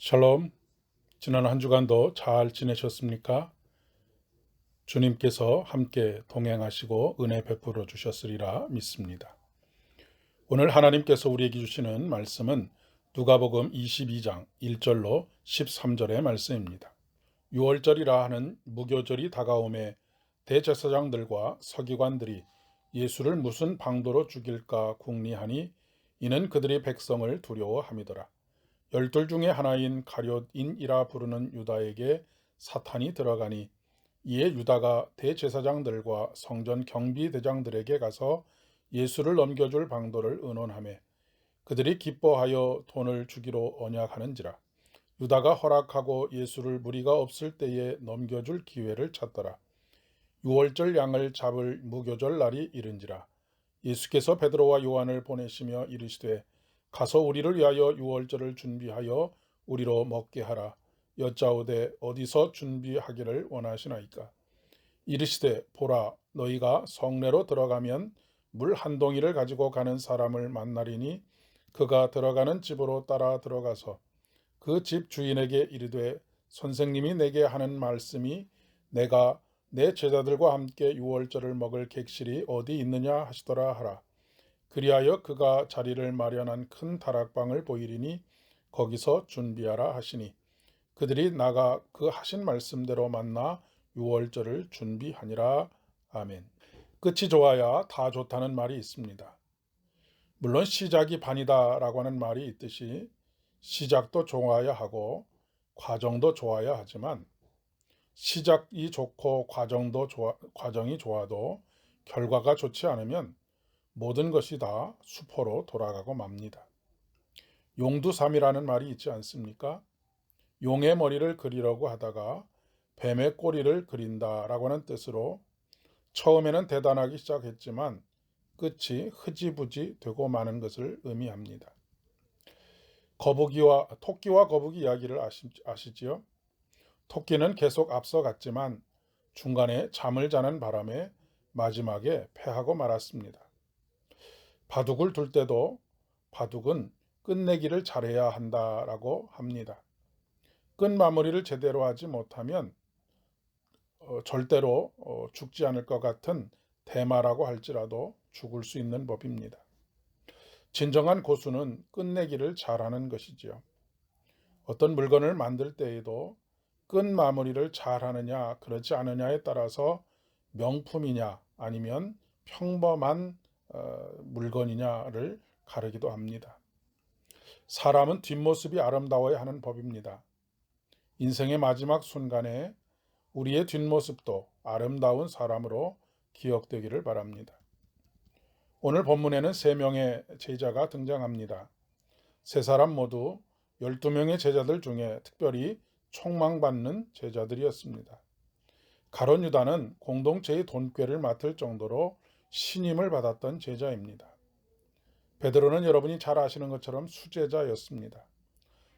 샬롬. 지난 한 주간도 잘 지내셨습니까? 주님께서 함께 동행하시고 은혜 베풀어 주셨으리라 믿습니다. 오늘 하나님께서 우리에게 주시는 말씀은 누가복음 22장 1절로 13절의 말씀입니다. 6월절이라 하는 무교절이 다가오매 대제사장들과 서기관들이 예수를 무슨 방도로 죽일까 궁리하니 이는 그들이 백성을 두려워함이더라. 열둘 중에 하나인 가룟인이라 부르는 유다에게 사탄이 들어가니 이에 유다가 대제사장들과 성전 경비대장들에게 가서 예수를 넘겨줄 방도를 의논하매 그들이 기뻐하여 돈을 주기로 언약하는지라. 유다가 허락하고 예수를 무리가 없을 때에 넘겨줄 기회를 찾더라. 유월절 양을 잡을 무교절 날이 이른지라. 예수께서 베드로와 요한을 보내시며 이르시되 가서 우리를 위하여 유월절을 준비하여 우리로 먹게 하라. 여짜오되 어디서 준비하기를 원하시나이까? 이르시되 보라 너희가 성내로 들어가면 물 한 동이를 가지고 가는 사람을 만나리니 그가 들어가는 집으로 따라 들어가서 그 집 주인에게 이르되 선생님이 내게 하는 말씀이 내가 내 제자들과 함께 유월절을 먹을 객실이 어디 있느냐 하시더라 하라. 그리하여 그가 자리를 마련한 큰 다락방을 보이리니 거기서 준비하라 하시니 그들이 나가 그 하신 말씀대로 만나 유월절을 준비하니라. 아멘. 끝이 좋아야 다 좋다는 말이 있습니다. 물론 시작이 반이다라고 하는 말이 있듯이 시작도 좋아야 하고 과정도 좋아야 하지만 시작이 좋고 과정도 좋아, 과정이 좋아도 결과가 좋지 않으면 모든 것이 다 수포로 돌아가고 맙니다. 용두삼이라는 말이 있지 않습니까? 용의 머리를 그리려고 하다가 뱀의 꼬리를 그린다라고 하는 뜻으로 처음에는 대단하기 시작했지만 끝이 흐지부지 되고 마는 것을 의미합니다. 거북이와 토끼와 거북이 이야기를 아시, 아시지요? 토끼는 계속 앞서갔지만 중간에 잠을 자는 바람에 마지막에 패하고 말았습니다. 바둑을 둘 때도 바둑은 끝내기를 잘해야 한다라고 합니다. 끝 마무리를 제대로 하지 못하면 어, 절대로 어, 죽지 않을 것 같은 대마라고 할지라도 죽을 수 있는 법입니다. 진정한 고수는 끝내기를 잘하는 것이지요. 어떤 물건을 만들 때에도 끝 마무리를 잘하느냐 그렇지 않느냐에 따라서 명품이냐 아니면 평범한 어, 물건이냐를 가르기도 합니다. 사람은 뒷모습이 아름다워야 하는 법입니다. 인생의 마지막 순간에 우리의 뒷모습도 아름다운 사람으로 기억되기를 바랍니다. 오늘 본문에는 세 명의 제자가 등장합니다. 세 사람 모두 12명의 제자들 중에 특별히 총망받는 제자들이었습니다. 가론 유다는 공동체의 돈꾀를 맡을 정도로 신임을 받았던 제자입니다. 베드로는 여러분이 잘 아시는 것처럼 수제자였습니다.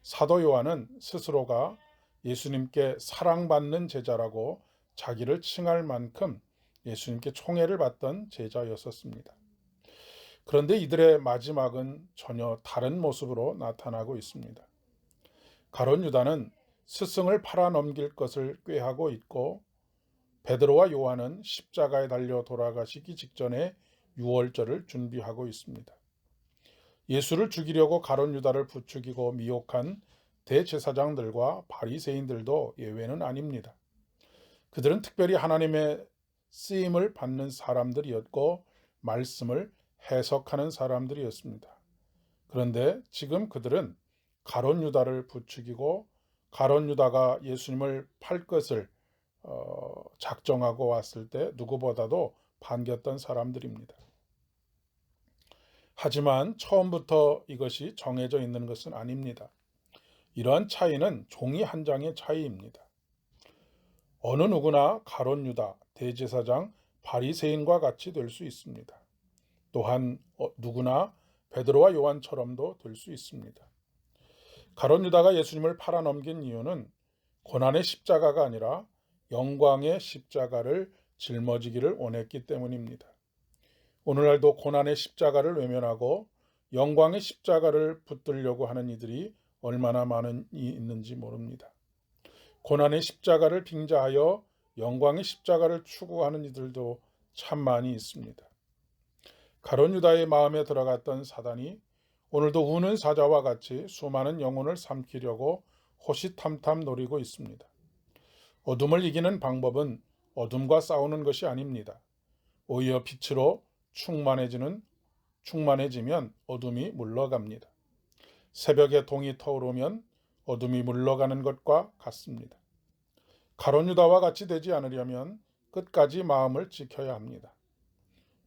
사도 요한은 스스로가 예수님께 사랑받는 제자라고 자기를 칭할 만큼 예수님께 총애를 받던 제자였었습니다. 그런데 이들의 마지막은 전혀 다른 모습으로 나타나고 있습니다. 가론 유다는 스승을 팔아넘길 것을 꾀하고 있고 베드로와 요한은 십자가에 달려 돌아가시기 직전에 유월절을 준비하고 있습니다. 예수를 죽이려고 가론 유다를 부추기고 미혹한 대제사장들과 바리새인들도 예외는 아닙니다. 그들은 특별히 하나님의 쓰임을 받는 사람들이었고 말씀을 해석하는 사람들이었습니다. 그런데 지금 그들은 가론 유다를 부추기고 가론 유다가 예수님을 팔 것을 어, 작정하고 왔을 때 누구보다도 반겼던 사람들입니다. 하지만 처음부터 이것이 정해져 있는 것은 아닙니다. 이러한 차이는 종이 한 장의 차이입니다. 어느 누구나 가론 유다, 대제사장, 바리새인과 같이 될 수 있습니다. 또한 어, 누구나 베드로와 요한처럼도 될 수 있습니다. 가론 유다가 예수님을 팔아넘긴 이유는 고난의 십자가가 아니라 영광의 십자가를 짊어지기를 원했기 때문입니다. 오늘날도 고난의 십자가를 외면하고 영광의 십자가를 붙들려고 하는 이들이 얼마나 많이 있는지 모릅니다. 고난의 십자가를 빙자하여 영광의 십자가를 추구하는 이들도 참 많이 있습니다. 가론 유다의 마음에 들어갔던 사단이 오늘도 우는 사자와 같이 수많은 영혼을 삼키려고 호시탐탐 노리고 있습니다. 어둠을 이기는 방법은 어둠과 싸우는 것이 아닙니다. 오히려 빛으로 충만해지는 충만해지면 어둠이 물러갑니다. 새벽에 동이 터오르면 어둠이 물러가는 것과 같습니다. 가론 유다와 같이 되지 않으려면 끝까지 마음을 지켜야 합니다.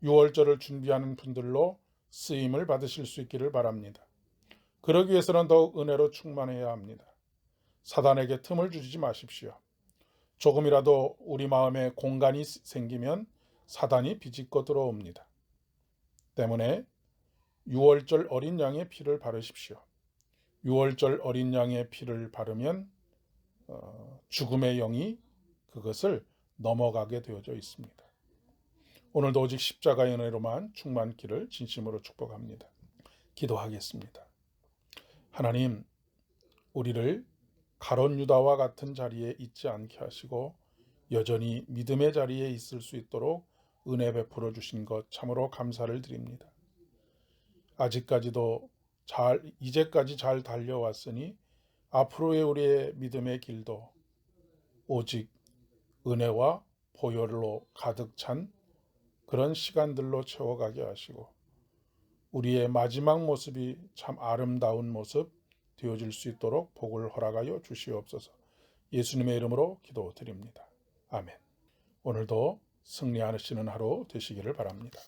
6월절을 준비하는 분들로 쓰임을 받으실 수 있기를 바랍니다. 그러기 위해서는 더욱 은혜로 충만해야 합니다. 사단에게 틈을 주지 마십시오. 조금이라도 우리 마음에 공간이 생기면 사단이 비집고 들어옵니다. 때문에 6월절 어린 양의 피를 바르십시오. 6월절 어린 양의 피를 바르면 어, 죽음의 영이 그것을 넘어가게 되어져 있습니다. 오늘도 오직 십자가의 은혜로만 충만기를 진심으로 축복합니다. 기도하겠습니다. 하나님, 우리를 가론 유다와 같은 자리에 있지 않게 하시고 여전히 믿음의 자리에 있을 수 있도록 은혜 베풀어 주신 것 참으로 감사를 드립니다. 아직까지도 잘 이제까지 잘 달려왔으니 앞으로의 우리의 믿음의 길도 오직 은혜와 보혈로 가득 찬 그런 시간들로 채워가게 하시고 우리의 마지막 모습이 참 아름다운 모습 되어질 수 있도록 복을 허락하여 주시옵소서. 예수님의 이름으로 기도드립니다. 아멘. 오늘도 승리하시는 하루 되시기를 바랍니다.